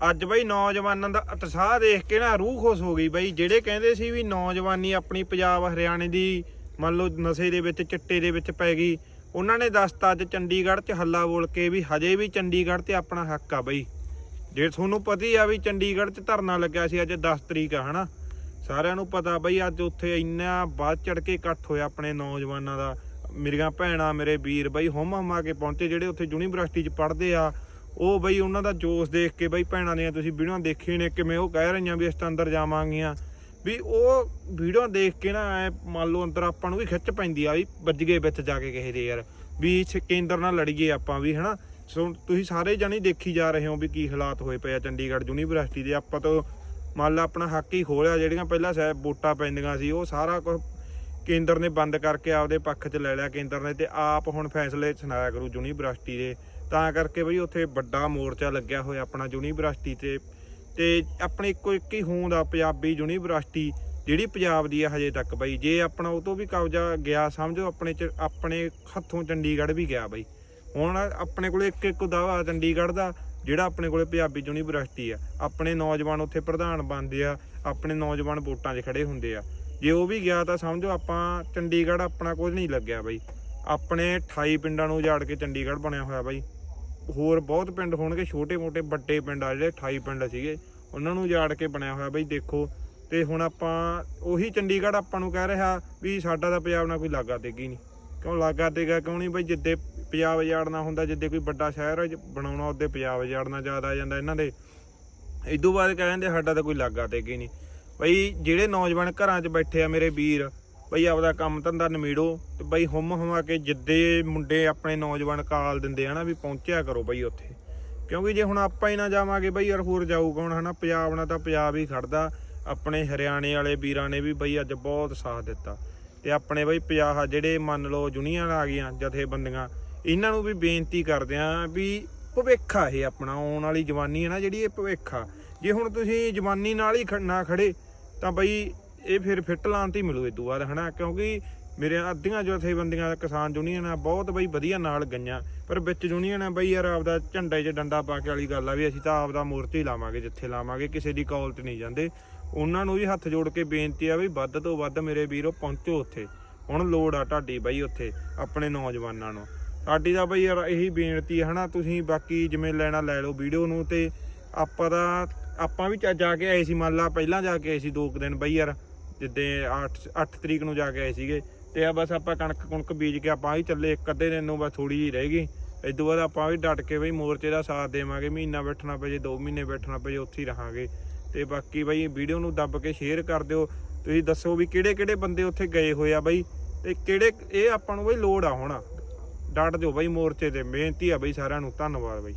ਅੱਜ ਬਈ ਨੌਜਵਾਨਾਂ ਦਾ ਉਤਸ਼ਾਹ ਦੇਖ ਕੇ ਨਾ ਰੂਹ ਖੁਸ਼ ਹੋ ਗਈ ਬਈ, ਜਿਹੜੇ ਕਹਿੰਦੇ ਸੀ ਵੀ ਨੌਜਵਾਨੀ ਆਪਣੀ ਪੰਜਾਬ ਹਰਿਆਣੇ ਦੀ ਮੰਨ ਲਓ ਨਸ਼ੇ ਦੇ ਵਿੱਚ, ਚਿੱਟੇ ਦੇ ਵਿੱਚ ਪੈ ਗਈ, ਉਹਨਾਂ ਨੇ ਦੱਸਤਾ ਅੱਜ ਚੰਡੀਗੜ੍ਹ 'ਚ ਹੱਲਾ ਬੋਲ ਕੇ ਵੀ ਹਜੇ ਵੀ ਚੰਡੀਗੜ੍ਹ ਤੇ ਆਪਣਾ ਹੱਕ ਆ ਬਈ। ਜੇ ਤੁਹਾਨੂੰ ਪਤਾ ਹੀ ਆ ਵੀ ਚੰਡੀਗੜ੍ਹ 'ਚ ਧਰਨਾ ਲੱਗਿਆ ਸੀ ਅੱਜ 10 ਤਰੀਕ ਆ, ਹਨਾ? ਸਾਰਿਆਂ ਨੂੰ ਪਤਾ ਬਈ ਅੱਜ ਉੱਥੇ ਇੰਨਾ ਵੱਧ ਚੜ ਕੇ ਇਕੱਠ ਹੋਇਆ ਆਪਣੇ ਨੌਜਵਾਨਾਂ ਦਾ। ਮੇਰੀਆਂ ਭੈਣਾਂ, ਮੇਰੇ ਵੀਰ ਬਈ ਹੁਮ ਹਮਾ ਕੇ ਪਹੁੰਚੇ, ਜਿਹੜੇ ਉੱਥੇ ਯੂਨੀਵਰਸਿਟੀ 'ਚ ਪੜ੍ਹਦੇ ਆ। ਉਹ ਬਈ ਉਹਨਾਂ ਦਾ ਜੋਸ਼ ਦੇਖ ਕੇ ਬਈ ਭੈਣਾਂ ਦੀਆਂ ਤੁਸੀਂ ਵੀਡੀਓ ਦੇਖੀ ਨੇ, ਕਿਵੇਂ ਉਹ ਕਹਿ ਰਹੀਆਂ ਵੀ ਇਸ ਤਾਂ ਅੰਦਰ ਜਾਵਾਂਗੀਆਂ। ਵੀ ਉਹ ਵੀਡੀਓ ਦੇਖ ਕੇ ਨਾ ਐ ਮੰਨ ਲਓ ਅੰਦਰ ਆਪਾਂ ਨੂੰ ਵੀ ਖਿੱਚ ਪੈਂਦੀ ਆ ਵੀ ਵੱਜ ਗਏ ਵਿੱਚ ਜਾ ਕੇ ਕਿਸੇ ਦੇ ਯਾਰ। ਵੀ ਕੇਂਦਰ ਨਾਲ ਲੜੀਏ ਆਪਾਂ ਵੀ, ਹਨਾ? ਸੋ ਤੁਸੀਂ ਸਾਰੇ ਜਣੇ ਦੇਖੀ ਜਾ ਰਹੇ ਹੋ ਵੀ ਕੀ ਹਾਲਾਤ ਹੋਏ ਪਏ ਆ ਚੰਡੀਗੜ੍ਹ ਯੂਨੀਵਰਸਿਟੀ ਦੇ। ਆਪਾਂ ਤੋਂ ਮੰਨ ਲਾ ਆਪਣਾ ਹੱਕ ਹੀ ਖੋਲਿਆ ਜਿਹੜੀਆਂ ਪਹਿਲਾਂ ਸ਼ਹਿ ਵੋਟਾਂ ਪੈਂਦੀਆਂ ਸੀ, ਉਹ ਸਾਰਾ ਕੁਝ ਕੇਂਦਰ ਨੇ ਬੰਦ ਕਰਕੇ ਆਪਦੇ ਪੱਖ 'ਚ ਲੈ ਲਿਆ ਕੇਂਦਰ ਨੇ ਤੇ ਆਪ ਹੁਣ ਫੈਸਲੇ ਸੁਣਾਇਆ ਕਰੂ ਯੂਨੀਵਰਸਿਟੀ ਦੇ। ਤਾਂ ਕਰਕੇ ਬਈ ਉੱਥੇ ਵੱਡਾ ਮੋਰਚਾ ਲੱਗਿਆ ਹੋਇਆ ਆਪਣਾ ਯੂਨੀਵਰਸਿਟੀ ਤੇ। ਤੇ ਆਪਣੇ ਇੱਕੋ ਇੱਕ ਹੀ ਹੋਂਦ ਆ ਪੰਜਾਬੀ ਯੂਨੀਵਰਸਿਟੀ, ਜਿਹੜੀ ਪੰਜਾਬ ਦੀ ਆ ਹਜੇ ਤੱਕ ਬਈ। ਜੇ ਆਪਣਾ ਉਹ ਤੋਂ ਵੀ ਕਬਜ਼ਾ ਗਿਆ, ਸਮਝੋ ਆਪਣੇ ਚ, ਆਪਣੇ ਹੱਥੋਂ ਚੰਡੀਗੜ੍ਹ ਵੀ ਗਿਆ ਬਈ। ਹੁਣ ਆਪਣੇ ਕੋਲੇ ਇੱਕ ਇੱਕ ਦਾਵਾ ਚੰਡੀਗੜ੍ਹ ਦਾ, ਜਿਹੜਾ ਆਪਣੇ ਕੋਲੇ ਪੰਜਾਬੀ ਯੂਨੀਵਰਸਿਟੀ ਆ। ਆਪਣੇ ਨੌਜਵਾਨ ਉੱਥੇ ਪ੍ਰਧਾਨ ਬਣਦੇ ਆ, ਆਪਣੇ ਨੌਜਵਾਨ ਵੋਟਾਂ 'ਚ ਖੜੇ ਹੁੰਦੇ ਆ। ਜੇ ਉਹ ਵੀ ਗਿਆ ਤਾਂ ਸਮਝੋ ਆਪਾਂ ਚੰਡੀਗੜ੍ਹ ਆਪਣਾ ਕੁਝ ਨਹੀਂ ਲੱਗਿਆ ਬਈ। ਆਪਣੇ 28 ਪਿੰਡਾਂ ਨੂੰ ਉਜਾੜ ਕੇ ਚੰਡੀਗੜ੍ਹ ਬਣਿਆ ਹੋਇਆ ਬਾਈ। ਹੋਰ ਬਹੁਤ ਪਿੰਡ ਹੋਣਗੇ ਛੋਟੇ-ਮੋਟੇ ਵੱਡੇ ਪਿੰਡ ਆ ਜਿਹੜੇ 28 ਪਿੰਡ ਸੀਗੇ। ਉਹਨਾਂ ਨੂੰ ਉਜਾੜ ਕੇ ਬਣਿਆ ਹੋਇਆ ਬਈ ਦੇਖੋ। ਤੇ ਹੁਣ ਆਪਾਂ ਉਹੀ ਚੰਡੀਗੜ੍ਹ ਆਪਾਂ ਨੂੰ ਕਹਿ ਰਿਹਾ ਵੀ ਸਾਡਾ ਤਾਂ ਪੰਜਾਬ ਨਾਲ ਕੋਈ ਲਾਗਾ ਦੇਗੀ ਨਹੀਂ। ਕਿਉਂ ਲਾਗਾ ਦੇਗਾ ਕਿਉਂ ਨਹੀਂ ਬਈ ਜਿੱਦੇ ਪੰਜਾਬ ਉਜਾੜਨਾ ਹੁੰਦਾ, ਜਿੱਦੇ ਕੋਈ ਵੱਡਾ ਸ਼ਹਿਰ ਬਣਾਉਣਾ ਉਹਦੇ ਪੰਜਾਬ ਉਜਾੜਨਾ ਜ਼ਿਆਦਾ ਆ ਜਾਂਦਾ ਇਹਨਾਂ ਦੇ। ਇਦੋਂ ਬਾਅਦ ਕਹਿੰਦੇ ਸਾਡਾ ਤਾਂ ਕੋਈ ਲਾਗਾ ਦੇਗੀ ਨਹੀਂ। ਬਈ ਜਿਹੜੇ ਨੌਜਵਾਨ ਘਰਾਂ 'ਚ ਬੈਠੇ ਆ ਮੇਰੇ ਵੀਰ ਬਈ ਆਪਦਾ ਕੰਮ ਧੰਦਾ ਨਿਮੇੜੋ ਤੇ ਬਈ ਹੁਮ ਹੁਮਾ ਕੇ ਜਿੱਦੇ ਮੁੰਡੇ ਆਪਣੇ ਨੌਜਵਾਨ ਕਾਲ ਦਿੰਦੇ ਆ ਨਾ ਵੀ ਪਹੁੰਚਿਆ ਕਰੋ ਬਈ ਉੱਥੇ। ਕਿਉਂਕਿ ਜੇ ਹੁਣ ਆਪਾਂ ਹੀ ਨਾ ਜਾਵਾਂਗੇ ਬਈ ਯਾਰ ਹੋਰ ਜਾਊ ਕੌਣ ਹਨਾ, ਪੰਜਾਬ ਨਾਲ ਤਾਂ ਪੰਜਾਬ ਹੀ ਖੜਦਾ। ਆਪਣੇ ਹਰਿਆਣੇ ਵਾਲੇ ਵੀਰਾਂ ਨੇ ਵੀ ਬਈ ਅੱਜ ਬਹੁਤ ਸਾਥ ਦਿੱਤਾ। ਤੇ ਆਪਣੇ ਬਈ ਪੰਜਾਹ ਜਿਹੜੇ ਮੰਨ ਲਓ ਯੂਨੀਅਨ ਆ ਗਈਆਂ ਜਥੇਬੰਦੀਆਂ, ਇਹਨਾਂ ਨੂੰ ਵੀ ਬੇਨਤੀ ਕਰਦੇ ਆ ਵੀ ਭਵਿੱਖ ਆ ਇਹ ਆਪਣਾ, ਆਉਣ ਵਾਲੀ ਜਵਾਨੀ ਹੈ ਨਾ ਜਿਹੜੀ ਇਹ ਭਵਿੱਖ ਆ। ਜੇ ਹੁਣ ਤੁਸੀਂ ਜਵਾਨੀ ਨਾਲ ਹੀ ਖ- ਨਾ ਖੜੇ, ਤਾਂ ਬਈ ਇਹ ਫਿਰ ਫਿੱਟ ਲਾਉਣ ਤੇ ਹੀ ਮਿਲੂ ਇਦੋਂ ਬਾਅਦ, ਹਨਾ? ਕਿਉਂਕਿ ਮੇਰੇ ਅੱਧੀਆਂ ਜਥੇਬੰਦੀਆਂ, ਕਿਸਾਨ ਯੂਨੀਅਨ ਆ, ਬਹੁਤ ਬਈ ਵਧੀਆ ਨਾਲ ਗਈਆਂ। ਪਰ ਵਿੱਚ ਯੂਨੀਅਨ ਆ ਬਈ ਯਾਰ ਆਪਦਾ ਝੰਡੇ 'ਚ ਡੰਡਾ ਪਾ ਕੇ ਵਾਲੀ ਗੱਲ ਆ ਵੀ ਅਸੀਂ ਤਾਂ ਆਪਦਾ ਮੂਰਤੀ ਲਾਵਾਂਗੇ, ਜਿੱਥੇ ਲਾਵਾਂਗੇ, ਕਿਸੇ ਦੀ ਕੌਲ ਤੇ ਨਹੀਂ ਜਾਂਦੇ। ਉਹਨਾਂ ਨੂੰ ਵੀ ਹੱਥ ਜੋੜ ਕੇ ਬੇਨਤੀ ਆ ਵੀ ਵੱਧ ਤੋਂ ਵੱਧ ਮੇਰੇ ਵੀਰੋ ਪਹੁੰਚੋ ਉੱਥੇ। ਹੁਣ ਲੋੜ ਆ ਢਾਡੀ ਬਈ ਉੱਥੇ, ਆਪਣੇ ਨੌਜਵਾਨਾਂ ਨੂੰ। ਸਾਡੀ ਤਾਂ ਬਈ ਯਾਰ ਇਹੀ ਬੇਨਤੀ ਹੈ ਹਨਾ? ਤੁਸੀਂ ਬਾਕੀ ਜਿਵੇਂ ਲੈਣਾ ਲੈ ਲਓ ਵੀਡੀਓ ਨੂੰ ਤੇ ਆਪਾਂ ਦਾ ਆਪਾਂ ਵੀ ਜਾ- ਜਾ ਕੇ ਆਏ ਸੀ, ਮੰਨ ਲਾ ਪਹਿਲਾਂ ਜਾ ਕੇ ਆਏ ਸੀ ਦੋ ਕੁ ਦਿਨ ਬਈ ਯਾਰ। ਜਿੱਦੇ 8 8 ਤਰੀਕ ਨੂੰ ਜਾ ਕੇ ਆਏ ਸੀਗੇ। ਤੇ ਆ ਬਸ ਆਪਾਂ ਕਣਕ ਕੁਣਕ ਬੀਜ ਕੇ ਆਪਾਂ ਹੀ ਚੱਲੇ, ਇੱਕ ਅੱਧੇ ਦਿਨ ਨੂੰ ਬਸ ਥੋੜੀ ਜਿਹੀ ਰਹਿ ਗਈ। ਇਸ ਤੋਂ ਬਾਅਦ ਆਪਾਂ ਵੀ ਡਟ ਕੇ ਬਈ ਮੋਰਚੇ ਦਾ ਸਾਥ ਦੇਵਾਂਗੇ, ਮਹੀਨਾ ਬੈਠਣਾ ਪਏ ਜੇ 2 ਮਹੀਨੇ ਬੈਠਣਾ ਪਏ ਉੱਥੇ ਹੀ ਰਹਾਂਗੇ। ਤੇ ਬਾਕੀ ਬਈ ਵੀਡੀਓ ਨੂੰ ਦੱਬ ਕੇ ਸ਼ੇਅਰ ਕਰ ਦਿਓ। ਤੁਸੀਂ ਦੱਸੋ ਵੀ ਕਿਹੜੇ ਕਿਹੜੇ ਬੰਦੇ ਉੱਥੇ ਗਏ ਹੋਏ ਆ ਬਈ? ਤੇ ਕਿਹੜੇ, ਇਹ ਆਪਾਂ ਨੂੰ ਬਈ ਲੋੜ ਆ ਹੁਣ। ਡਟ ਦਿਓ ਬਈ ਮੋਰਚੇ ਤੇ। ਮਿਹਨਤੀ ਆ ਬਈ ਸਾਰਿਆਂ ਨੂੰ। ਧੰਨਵਾਦ ਬਈ।